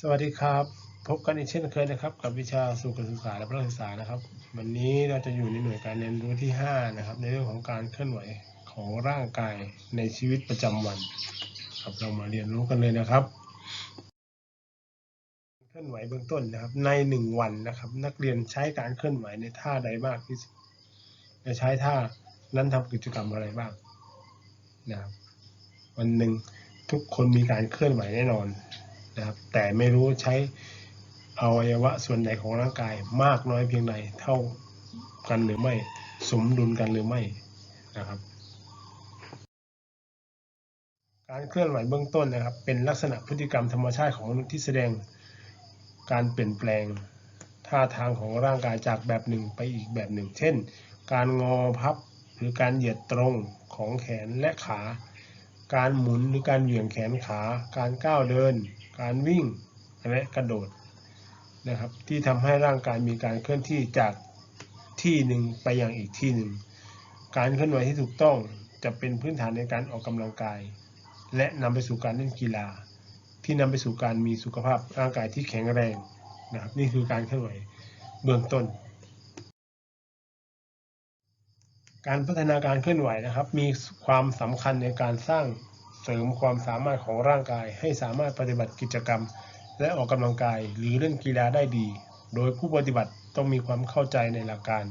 สวัสดีครับ พบกันอีกเช่นเคยนะครับ กับวิชาสู่การศึกษาและประศึกษานะครับ วันนี้เราจะอยู่ในหน่วยการเรียนรู้ที่ 5 นะครับ ในเรื่องของการเคลื่อนไหวของร่างกายในชีวิตประจำวันครับเรามาเรียนรู้กันเลยนะครับ เคลื่อนไหวเบื้องต้นนะครับ ในหนึ่งวันนะครับ นักเรียนใช้การเคลื่อนไหวในท่าใดมากที่สุดจะใช้ท่านั้นทำกิจกรรมอะไรบ้างนะครับวันหนึ่งทุกคนมีการเคลื่อนไหวแน่นอน นะครับแต่ไม่รู้ใช้อวัยวะส่วนไหนของร่างกายมากน้อยเพียงใดเท่ากันหรือไม่สมดุลกันหรือไม่นะครับ การเคลื่อนไหวเบื้องต้นนะครับ เป็นลักษณะพฤติกรรมธรรมชาติของมนุษย์ที่แสดงการเปลี่ยนแปลงท่าทางของร่างกายจากแบบหนึ่งไปอีกแบบหนึ่ง เช่น การงอพับหรือการเหยียดตรงของแขนและขา การหมุนหรือการเหวี่ยงแขนขา การก้าวเดิน การวิ่งและกระโดดนะครับ ที่ทำให้ร่างกายมีการเคลื่อนที่จากที่หนึ่งไปยังอีกที่หนึ่ง การเคลื่อนไหวที่ถูกต้องจะเป็นพื้นฐานในการออกกำลังกาย และนำไปสู่การเล่นกีฬา ที่นำไปสู่การมีสุขภาพร่างกายที่แข็งแรงนะครับนี่คือการเคลื่อนไหวเบื้องต้น การพัฒนาการเคลื่อนไหวนะครับ มีความสำคัญในการสร้าง เสริมความสามารถของร่างกาย ให้สามารถปฏิบัติกิจกรรม และออกกำลังกายหรือเล่นกีฬาได้ดี โดยผู้ปฏิบัติต้องมีความเข้าใจในหลักการ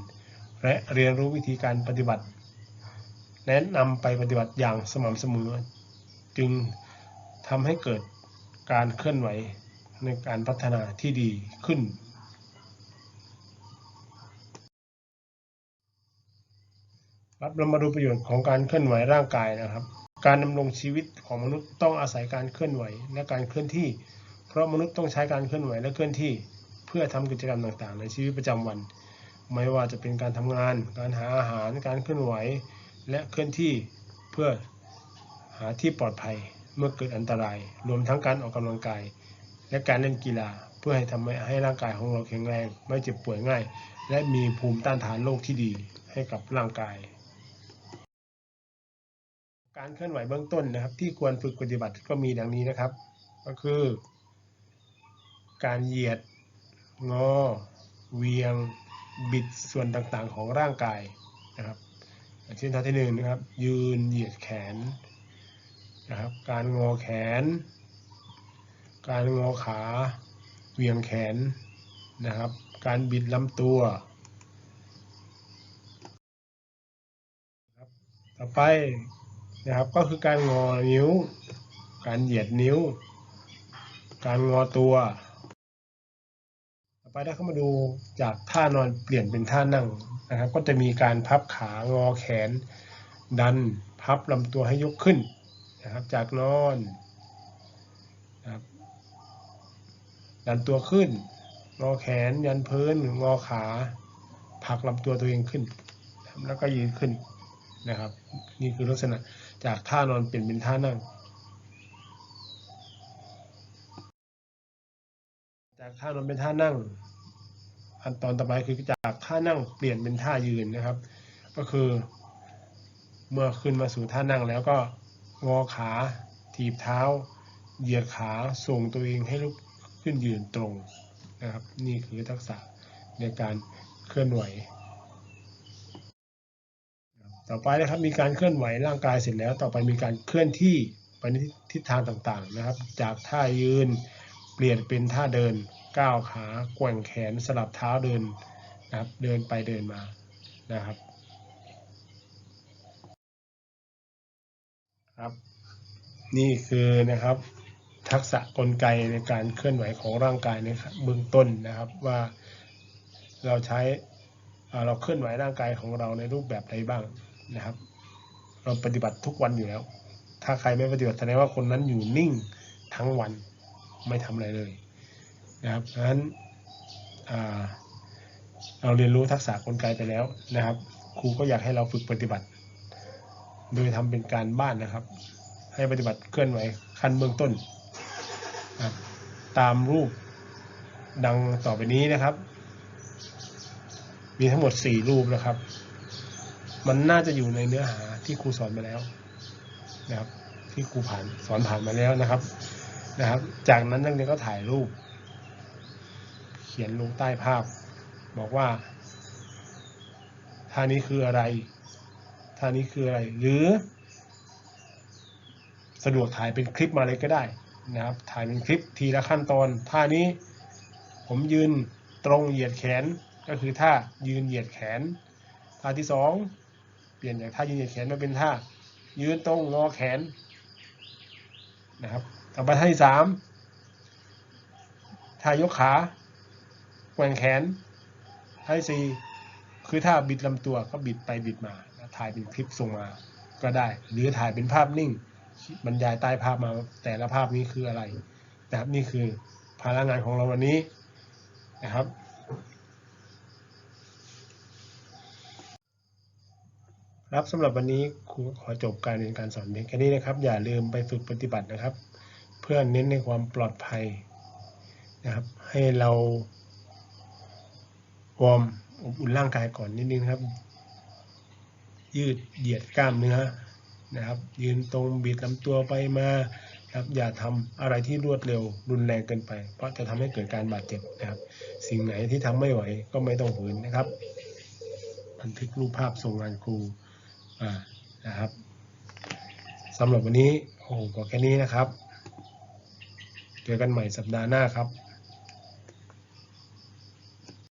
และเรียนรู้วิธีการปฏิบัติ แนะนำไปปฏิบัติอย่างสม่ำเสมอ จึงทำให้เกิดการเคลื่อนไหวในการพัฒนาที่ดีขึ้นครับเรามาดูประโยชน์ของการเคลื่อนไหวร่างกายนะครับ การดำรงชีวิตของมนุษย์ต้องอาศัยการเคลื่อนไหวและการเคลื่อนที่ เพราะมนุษย์ต้องใช้การเคลื่อนไหวและเคลื่อนที่ เพื่อทำกิจกรรมต่างๆ ในชีวิตประจำวัน ไม่ว่าจะเป็นการทำงาน การหาอาหาร การเคลื่อนไหว และเคลื่อนที่เพื่อหาที่ปลอดภัยเมื่อเกิดอันตราย รวมทั้งการออกกำลังกาย และการเล่นกีฬา เพื่อให้ทำให้ร่างกายของเราแข็งแรง ไม่เจ็บป่วยง่าย และมีภูมิต้านทานโรคที่ดีให้กับร่างกาย การเคลื่อนไหวเบื้องต้นนะครับ ที่ควรฝึกปฏิบัติก็มีดังนี้นะครับ ก็คือ การเหยียด งอ เวียง บิดส่วนต่างๆของร่างกายนะครับเช่นท่าที่หนึ่งนะครับ ยืนเหยียดแขนนะครับ การงอแขน การงอขาเวียงแขนนะครับ การบิดลำตัวต่อไป นะครับ ก็คือการงอนิ้ว การเหยียดนิ้ว การงอตัว ต่อไปได้เข้ามาดูจากท่านอนเปลี่ยนเป็นท่านั่งนะครับ ก็จะมีการพับขางอแขน ดันพับลำตัวให้ยกขึ้นนะครับ จากนอนนะครับดันตัวขึ้น งอแขนยันพื้นงอขาผลักลำตัวตัวเองขึ้น แล้วก็ยืนขึ้นนะครับ นี่คือลักษณะ จากท่านอนเปลี่ยนเป็นท่านั่ง จากท่านอนเป็นท่านั่งขั้นตอนต่อไปคือจากท่านั่งเปลี่ยนเป็นท่ายืนนะครับ ก็คือ เมื่อขึ้นมาสู่ท่านั่งแล้วก็งอขา ถีบเท้า เหยียดขาส่งตัวเองให้ลุกขึ้นยืนตรงนะครับ นี่คือทักษะในการเคลื่อนไหว ต่อไปนะครับมีการเคลื่อนไหวร่างกายเสร็จแล้ว ต่อไปมีการเคลื่อนที่ไปในทิศทางต่างๆนะครับ จากท่ายืนเปลี่ยนเป็นท่าเดินก้าวขาแกว่งแขนสลับเท้าเดินนะครับเดินไปเดินมานะครับครับ นี่คือนะครับทักษะกลไกในการเคลื่อนไหวของร่างกายในเบื้องต้นนะครับว่าเราใช้เราเคลื่อนไหวร่างกายของเราในรูปแบบใดบ้าง นะครับ เราปฏิบัติทุกวันอยู่แล้ว ถ้าใครไม่ปฏิบัติแสดงว่าคนนั้นอยู่นิ่งทั้งวันไม่ทำอะไรเลยนะครับดังนั้นเราเรียนรู้ทักษะกลไกไปแล้วนะครับ ครูก็อยากให้เราฝึกปฏิบัติ โดยทำเป็นการบ้านนะครับ ให้ปฏิบัติเคลื่อนไหวขั้นเบื้องต้น ตามรูปดังต่อไปนี้นะครับ มีทั้งหมด 4 รูปนะครับ มันน่าจะอยู่ในเนื้อหาที่ครูสอนมาแล้วนะครับ ที่ครูผ่านสอนผ่านมาแล้วนะครับนะครับ จากนั้นนักเรียนก็ถ่ายรูป เขียนลงใต้ภาพ บอกว่าท่านี้คืออะไรท่านี้คืออะไร หรือ สะดวกถ่ายเป็นคลิปมาเลยก็ได้นะครับ ถ่ายเป็นคลิปทีละขั้นตอนท่านี้ผมยืนตรงเหยียดแขนก็คือท่ายืนเหยียดแขนท่าที่สอง ปลี่ยนจากท่ายืนเหยียดแขนมาเป็นท่า ยืนตรงงอแขนนะครับต่อไปท่าที่สามท่ายกขาแกว่งแขนท่าที่สี่คือท่าบิดลำตัวก็บิดไปบิดมาถ่ายเป็นคลิปส่งมาก็ได้ หรือถ่ายเป็นภาพนิ่ง บรรยายใต้ภาพมาแต่ละภาพนี้คืออะไรนะครับนี่คือภาระงานของเราวันนี้นะครับ ครับสำหรับวันนี้ครูขอจบการเรียนการสอนเพียงแค่นี้นะครับ อย่าลืมไปฝึกปฏิบัตินะครับ เพื่อเน้นในความปลอดภัยนะครับ ให้เราวอร์มอบอุ่นร่างกายก่อนนิดนึงครับ ยืดเหยียดกล้ามเนื้อนะครับ ยืนตรงบิดลำตัวไปมาครับอย่าทำอะไรที่รวดเร็วรุนแรงเกินไป เพราะจะทำให้เกิดการบาดเจ็บนะครับ สิ่งไหนที่ทำไม่ไหวก็ไม่ต้องฝืนนะครับ บันทึกรูปภาพส่งงานครู นะครับสำหรับวันนี้โอ้โหก็แค่นี้นะครับ เจอกันใหม่สัปดาห์หน้าครับ